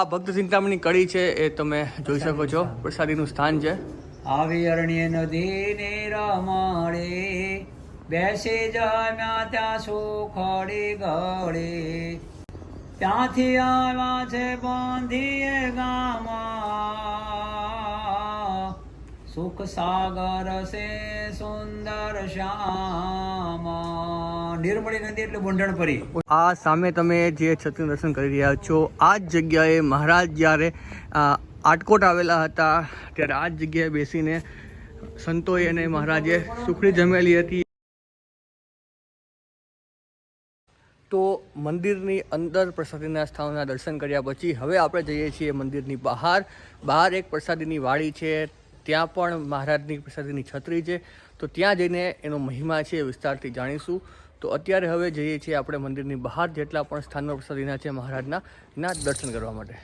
આ ભક્ત ચિંતામણી કડી છે એ તમે જોઈ શકો છો. પ્રસાદીનું સ્થાન છે. આવી અરણ્ય નદી ને રમાડે બેસી જમ્યા ત્યાં સુખડી ગળે ત્યાંથી આવ્યા છે બાંધીએ ગામા સુખ સાગર છે સુંદર શ્યામા. નિર્મળી નદી એટલે બુંડણ પરી આ સામે તમે જે છત્રીનું દર્શન કરી રહ્યા છો, આ જ જગ્યાએ મહારાજ જ્યારે આટકોટ આવેલા હતા, ત્યારે આ જ જગ્યાએ બેસીને સંતોએ અને મહારાજે સુખડી જમેલી હતી. તો મંદિરની અંદર પ્રસાદીના સ્થાનોના દર્શન કર્યા પછી હવે આપણે જઈએ છીએ મંદિરની બહાર. બહાર એક પ્રસાદીની વાડી છે, ત્યાં પણ મહારાજની પ્રસાદીની છત્રી છે. તો ત્યાં જઈને એનો મહિમા છે વિસ્તારથી જાણીશું. તો અત્યારે હવે જઈએ છીએ આપણે મંદિરની બહાર, જેટલા પણ સ્થાનો પ્રસાદીના છે મહારાજના ના દર્શન કરવા માટે.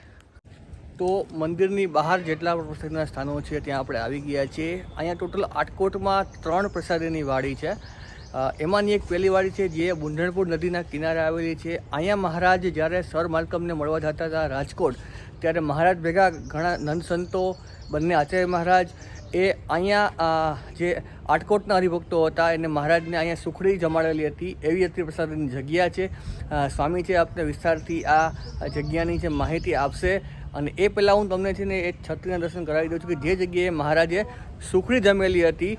તો મંદિરની બહાર જેટલા પણ પ્રસાદીના સ્થાનો છે, ત્યાં આપણે આવી ગયા છીએ. અહીંયા ટોટલ આટકોટમાં ત્રણ પ્રસાદીની વાડી છે. એમાંની એક પહેલી વાડી છે, જે બુંઢણપુર નદીના કિનારે આવેલી છે. અહીંયા મહારાજ જ્યારે સર માલકમને મળવા જતા હતા રાજકોટ, ત્યારે મહારાજ ભેગા ઘણા નંદ સંતો બંને આચાર્ય મહારાજ, એ અહીંયા જે આટકોટના હરિભક્તો હતા. એને મહારાજને અહીંયા સુખડી જમાડેલી હતી. એવી અત્રિ પ્રસાદની જગ્યા છે. સ્વામી છે આપને વિસ્તારથી આ જગ્યાની જે માહિતી આપશે. અને એ પહેલાં હું તમને છે ને એ છત્રીના દર્શન કરાવી દઉં છું કે જે જગ્યાએ મહારાજે સુખડી જમેલી હતી.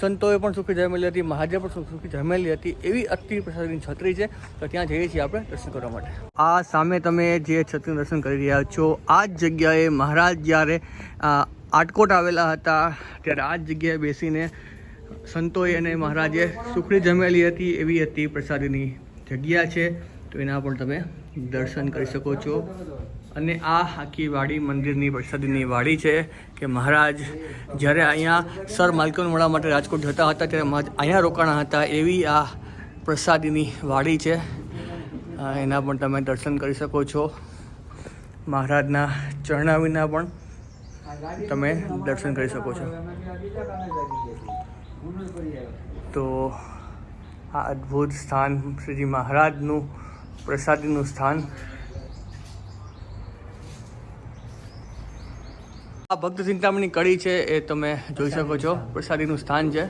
સંતોએ પણ સુખી જમેલી હતી. મહારાજે પણ સુખી જમેલી હતી. એવી અતિ પ્રસાદની છત્રી છે. તો ત્યાં જઈએ છીએ આપણે દર્શન કરવા માટે. આ સામે તમે જે છત્રીનું દર્શન કરી રહ્યા છો, આ જ જગ્યાએ મહારાજ જ્યારે આટકોટ આવેલા હતા ત્યારે આ જગ્યાએ બેસીને સંતોએ અને મહારાજે સુખડી જમેલી હતી, એવી હતી પ્રસાદીની જગ્યા છે. તો એના પણ તમે દર્શન કરી શકો છો. અને આ આખી વાડી મંદિરની પ્રસાદીની વાડી છે કે મહારાજ જ્યારે અહીંયા સર માલકન મળવા માટે રાજકોટ જતા હતા ત્યારે મહારાજ અહીંયા રોકાણા હતા, એવી આ પ્રસાદીની વાડી છે. એના પણ તમે દર્શન કરી શકો છો. મહારાજના ચરણાવીના પણ તમે દર્શન કરી શકો છો. તો આ અદ્ભુત સ્થાન શ્રીજી મહારાજનું, પ્રસાદીનું સ્થાન. આ ભક્ત ચિંતામણી કડી છે એ તમે જોઈ શકો છો. પ્રસાદીનું સ્થાન છે.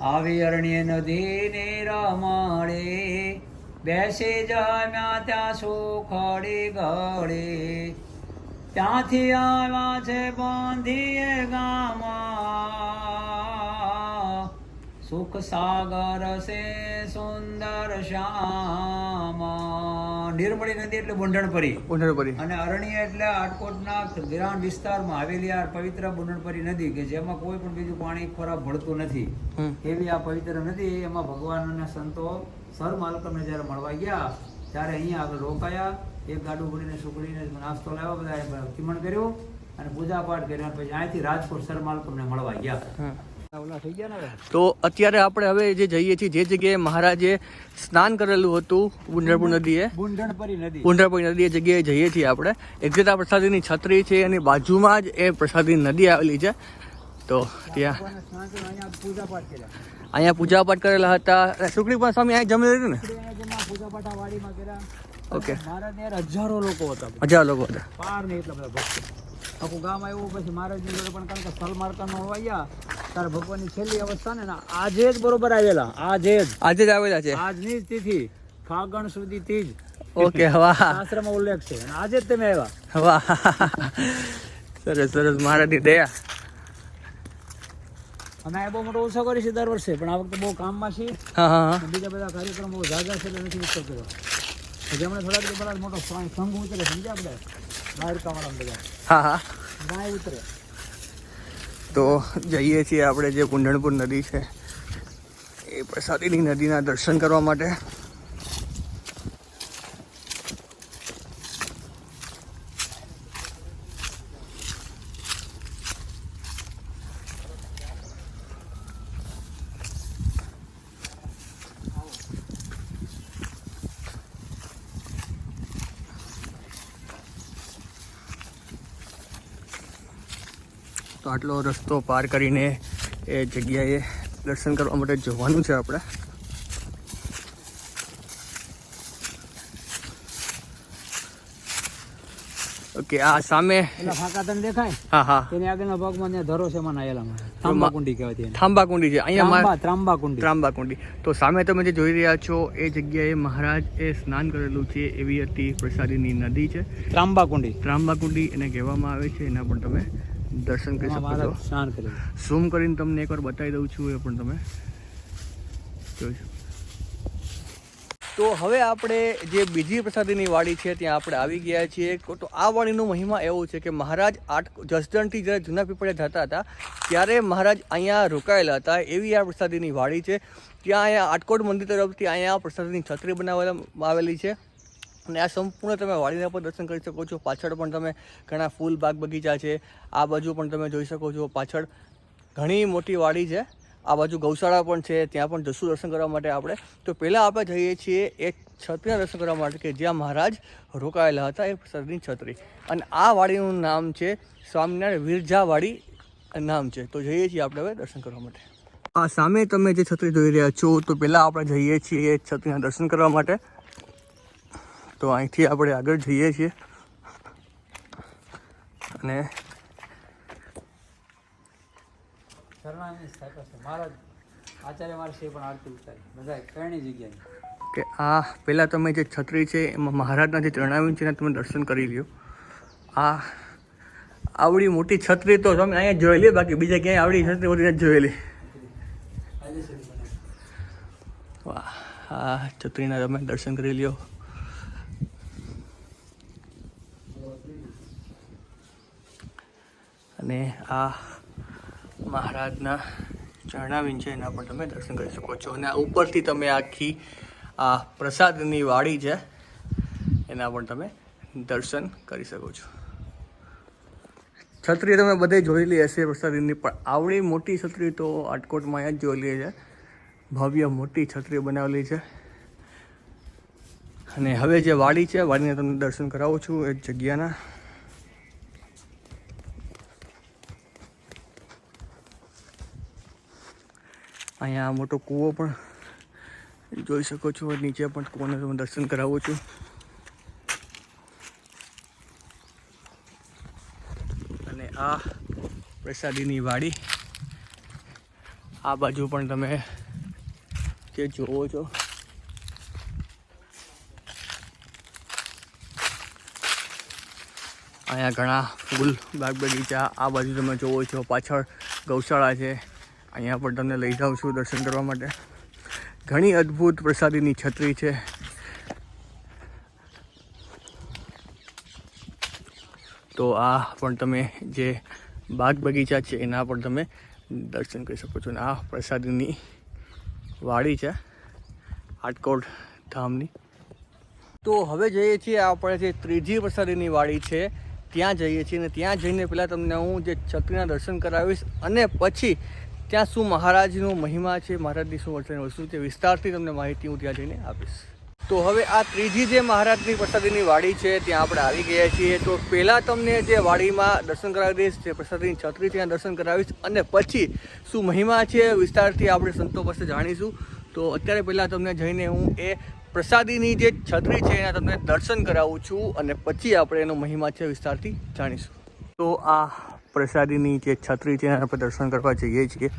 આવી અરણ્ય નદી ને રમાડે બેસે જમ્યા ત્યાં સુખડે ગળે ત્યાંથી આવ્યા છે બાંધીએ ગામા સુખ સાગર છે સુંદર શ્યામા. નિર્મળી નદી એટલે બુંડણપરી બુંડણપરી અને અરણ્ય એટલે આટકોટના વિરાણ વિસ્તારમાં આવેલી આ પવિત્ર બુંડણપરી નદી કે જેમાં કોઈ પણ બીજું પાણી ખોરાક ભળતું નથી. એવી આ પવિત્ર નદી એમાં ભગવાન અને સંતો સર માલકમને જ્યારે મળવા ગયા ત્યારે અહીંયા આગળ રોકાયા એક ગાડું ભરીને સુકડીને નાસ્તો લાવ્યો બધા કિમણ કર્યો અને પૂજા પાઠ કર્યો પછી અહીંથી રાજકોટ સરમાલકમને મળવા ગયા. તો અત્યારે આપણે હવે જે જઈએ છીએ જે જગ્યાએ મહારાજે સ્નાન કરેલું હતું ઉંઢરપુર નદીએ બુંડણપરી નદી. એ જગ્યાએ જઈએ છીએ આપણે. એક્ઝેક્ટ આ પ્રસાદીની છત્રી છે એની બાજુમાં જ એ પ્રસાદી નદી આવેલી છે. તો ત્યાં અહીંયા પૂજા પાઠ કર્યા અહીંયા પૂજા પાઠ કરેલા હતા. સુખડી પણ સ્વામી અહીં જમી લીધું ને? અહીંયા જેમાં પૂજા પાઠ આ વાડીમાં કર્યા. ઓકે. મહારાજ હજારો લોકો હતા. હજાર લોકો હતા. પાર નહીં એટલા બધા ભક્તો. આખું ગામ આવ્યું પછી મહારાજની જોડે પણ કારણ કે સ્થળ સલમારકાનો આવ્યા ત્યારે ભગવાનની છેલ્લી અવસ્થા ને આજે જ બરોબર આવેલા. આજે જ. આજે જ આવેલા છે. આજની જ તિથિ ફાગણ સુધી તીજ ઓકે વાહ. શાસ્ત્રમાં ઉલ્લેખ છે. આજે જ તમે આવ્યા. વાહ. સરસ સરસ. મહારાજની દયા. અમે બહુ મોટો ઉત્સવ કરી છે દર વર્ષે પણ આ વખતે બહુ કામમાં છીએ. હા હા બીજા બધા કાર્યક્રમો બહુ ઝાઝા છે એટલે નથી ઉત્સવ કર્યો. પછી હમણાં થોડાક દિવસ પહેલાં મોટો સંઘ સંઘ ઉતરે સમજ્યા બધા? બાયરકાવાળા બધા. હા હા. ગાય ઉતરે. તો જઈએ છીએ આપણે જે કુંડણપુર નદી છે એ પ્રસાદીની નદીના દર્શન કરવા માટે. તો આટલો રસ્તો પાર કરીને એ જગ્યાએ દર્શન કરવા માટે જવાનું છે આપણે. ઓકે આ સામે ફાંકા તને દેખાય? હા હા. તેની આગળના ભાગમાં ત્યાં ધરો છે એમાં નાયેલા મારા કુંડી કહેવાય થાંબા કુંડી છે. અહીંયા ત્રાંબા કુંડી ત્રાંબા કુંડી તો સામે તમે જે જોઈ રહ્યા છો એ જગ્યાએ મહારાજ એ સ્નાન કરેલું છે એવી હતી પ્રસાદીની નદી છે. ત્રાંબા કુંડી ત્રાંબા કુંડી એને કહેવામાં આવે છે. એના પણ તમે દર્શન કરી શકો છો. ઝૂમ કરીને તમને એકવાર બતાવી દઉં છું એ પણ તમે. જોઈ તો હવે આપણે જે બીજી પ્રસાદીની વાડી છે ત્યાં આપણે આવી ગયા છીએ. તો આ વાડીનો મહિમા એવો છે કે મહારાજ આટ જસદણથી જ્યારે જૂના પીપળે જતા હતા ત્યારે મહારાજ અહીંયા રોકાયેલા હતા. એવી આ પ્રસાદીની વાડી છે. ત્યાં અહીંયા આટકોટ મંદિર તરફથી અહીંયા પ્રસાદીની છત્રી બનાવવામાં આવેલી છે. અને આ સંપૂર્ણ તમે વાડીના પણ દર્શન કરી શકો છો. પાછળ પણ તમે ઘણા ફૂલ બાગ બગીચા છે. આ બાજુ પણ તમે જોઈ શકો છો. પાછળ ઘણી મોટી વાડી છે. આ બાજુ ગૌશાળા પણ છે. ત્યાં પણ જશું દર્શન કરવા માટે આપણે તો પહેલાં આપણે જઈએ છીએ એ છત્રીના દર્શન કરવા માટે કે જ્યાં મહારાજ રોકાયેલા હતા એ સરની છત્રી. અને આ વાડીનું નામ છે સ્વામિનારાયણ વિરજાવાડી નામ છે. તો જઈએ છીએ આપણે હવે દર્શન કરવા માટે. આ સામે તમે જે છત્રી જોઈ રહ્યા છો, તો પહેલાં આપણે જઈએ છીએ એ છત્રીના દર્શન કરવા માટે. તો અહીંથી આપણે આગળ જઈએ છીએ. અને કે આ પહેલાં તમે જે છત્રી છે એમાં મહારાજના જે ચરણાવ્યું છે એના તમે દર્શન કરી લ્યો. આ આવડી મોટી છત્રી તો તમે અહીંયા જોયેલી બાકી બીજા ક્યાંય આવડી છત્રી મોટી જોઈ જોયેલી વાહ આ છત્રીના તમે દર્શન કરી લ્યો. અને આ મહારાજના ચરણાવીન છે, એના પણ તમે દર્શન કરી શકો છો. અને આ ઉપરથી તમે આખી આ પ્રસાદની વાડી છે, એના પણ તમે દર્શન કરી શકો છો. છત્રી તમે બધે જોયેલી હશે પ્રસાદીની, પણ આવડી મોટી છત્રી તો આટકોટમાં અહીંયા જ જોયેલી છે. ભવ્ય મોટી છત્રી બનાવેલી છે. અને હવે જે વાડી છે, વાડીને તમને દર્શન કરાવું છું એ જગ્યાના. અહીંયા આ મોટો કૂવો પણ જોઈ શકો છો નીચે પણ કૂવાને તમે દર્શન કરાવું છું. અને આ પ્રસાદીની વાડી, આ બાજુ પણ તમે જે જોવો છો. અહીંયા ઘણા ફૂલ, બાગ બગીચા, આ બાજુ તમે જોવો છો, પાછળ ગૌશાળા છે. અહીંયા પણ તમને લઈ જાઉં છું દર્શન કરવા માટે. ઘણી અદ્ભુત પ્રસાદીની છત્રી છે. તો આ પણ તમે જે બાગ બગીચા છે, એના પણ તમે દર્શન કરી શકો છો. અને આ પ્રસાદીની વાડી છે આટકોટ ધામની. તો હવે જઈએ છીએ આપણે જે ત્રીજી પ્રસાદીની વાડી છે, ત્યાં જઈએ છીએ. અને ત્યાં જઈને પહેલાં તમને હું જે છત્રીના દર્શન કરાવીશ અને પછી ત્યાં શું મહારાજનો મહિમા છે મહારાજની શું વર્તન વસ્તુ છે, વિસ્તારથી તમને માહિતી હું ત્યાં જઈને આપીશ. તો હવે આ ત્રીજી જે મહારાજની પ્રસાદીની વાડી છે, ત્યાં આપણે આવી ગયા છીએ. તો પહેલાં તમને જે વાડીમાં દર્શન કરાવી દઈશ જે પ્રસાદીની છત્રી ત્યાં દર્શન કરાવીશ. અને પછી શું મહિમા છે, વિસ્તારથી આપણે સંતો પાસે જાણીશું. તો અત્યારે પહેલાં તમને જઈને હું એ પ્રસાદીની જે છત્રી છે, એના તમને દર્શન કરાવું છું. અને પછી આપણે એનો મહિમા છે, વિસ્તારથી જાણીશું. તો આ પ્રસાદીની જે છત્રી છે એના આપણે દર્શન કરવા જઈએ છીએ.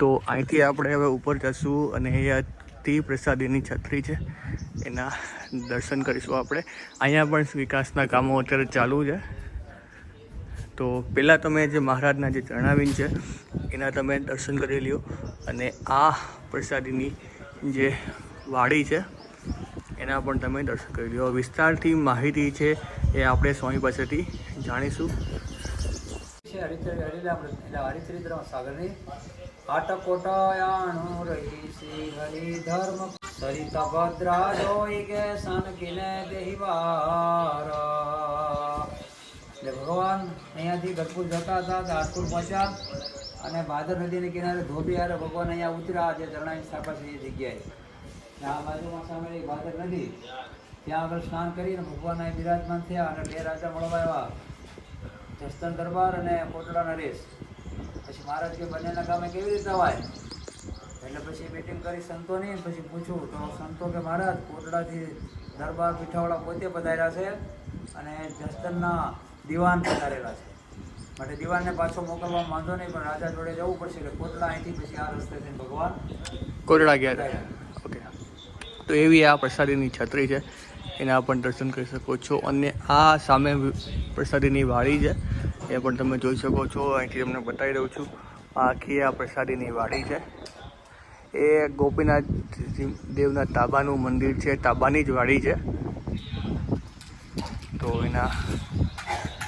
તો અહીંથી આપણે હવે ઉપર જશું અને અહીંયાથી પ્રસાદીની છત્રી છે, એના દર્શન કરીશું આપણે. અહીંયા પણ વિકાસના કામો અત્યારે ચાલુ છે. તો પહેલાં તમે જે મહારાજના જે જણાવીને છે, એના તમે દર્શન કરી લ્યો. અને આ પ્રસાદીની જે વાડી છે, એના પણ તમે દર્શન કરી લ્યો. વિસ્તારથી માહિતી છે એ આપણે સ્વામી પાસેથી જાણીશું. છે હરિચર હરિલા એટલે હરિચરિત્રમાં સાગરની આટકોટયાણું રહી શ્રી હરિધર્મ. સરિત ભદ્રા જોઈ કે સાનકીને દેહી વાર ભગવાન અહીંયાથી ગઢપુર જતા હતા ધારપુર પહોંચ્યા અને ભાદર નદીને કિનારે ધોબી હારે ભગવાન અહીંયા ઉતર્યા જે ચરણાની સ્થાપા છે એ જગ્યાએ. આ બાજુમાં સામે ભાદર નદી, ત્યાં આગળ સ્નાન કરીને ભગવાન અહીં બિરાજમાન થયા અને બે રાજા મળવા આવ્યા. જસ્તન દરબાર અને કોટડા રેસ. પછી મહારાજ કે બંનેના ગામે કેવી રીતે અવાય એટલે પછી મીટિંગ કરી સંતોની પછી પૂછ્યું તો સંતો કે મહારાજ કોટડાથી દરબાર પીઠાવાળા પોતે પધાર્યા છે અને જસ્તનના દિવાન પધારેલા છે. માટે દિવાનને પાછો મોકલવામાં વાંધો નહીં પણ રાજા જોડે જવું પડશે એટલે કોટડા અહીંથી પછી આ રસ્તે થઈને ભગવાન કોટડા ગયા ઓકે. તો એવી આ પ્રસાદીની છત્રી છે. એના પણ દર્શન કરી શકો છો. અને આ સામે પ્રસાદીની વાડી છે. એ પણ તમે જોઈ શકો છો. અહીંથી તમને બતાવી દઉં છું. આખી આ પ્રસાદીની વાડી છે. એ ગોપીનાથ દેવના તાબાનું મંદિર છે. તાબાની જ વાડી છે. તો એના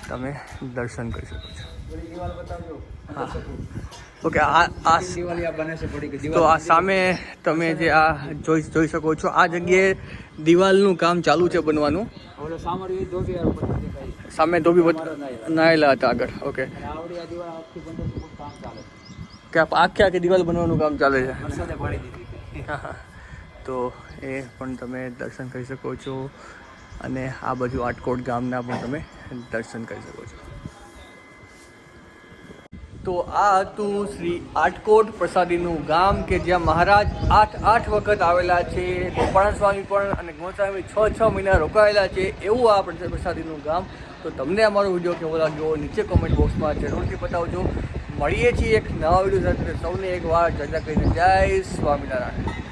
તમે દર્શન કરી શકો છો. ઓકે આ આ તો આ સામે તમે જે આ જોઈ જોઈ શકો છો. આ જગ્યાએ દિવાલનું કામ ચાલુ છે બનવાનું. સામે ધોબી નાયેલા હતા આગળ ઓકે કે આખી આખી દિવાલ બનવાનું કામ ચાલે છે. તો એ પણ તમે દર્શન કરી શકો છો. અને આ બાજુ આટકોટ ગામના પણ તમે દર્શન કરી શકો છો. તો આ હતું શ્રી આટકોટ પ્રસાદીનું ગામ કે જ્યાં મહારાજ આઠ આઠ વખત આવેલા છે. ગોપાળા સ્વામી પણ અને ગોસ્વામી છ છ મહિના રોકાયેલા છે. એવું આ પ્રસા- પ્રસાદીનું ગામ. તો તમને અમારો વીડિયો કેવો લાગ્યો નીચે કોમેન્ટ બોક્સમાં જરૂરથી બતાવજો. મળીએ છીએ એક નવા વીડિયો સાથે. સૌને એક વાર ચર્ચા કરીને જય સ્વામિનારાયણ.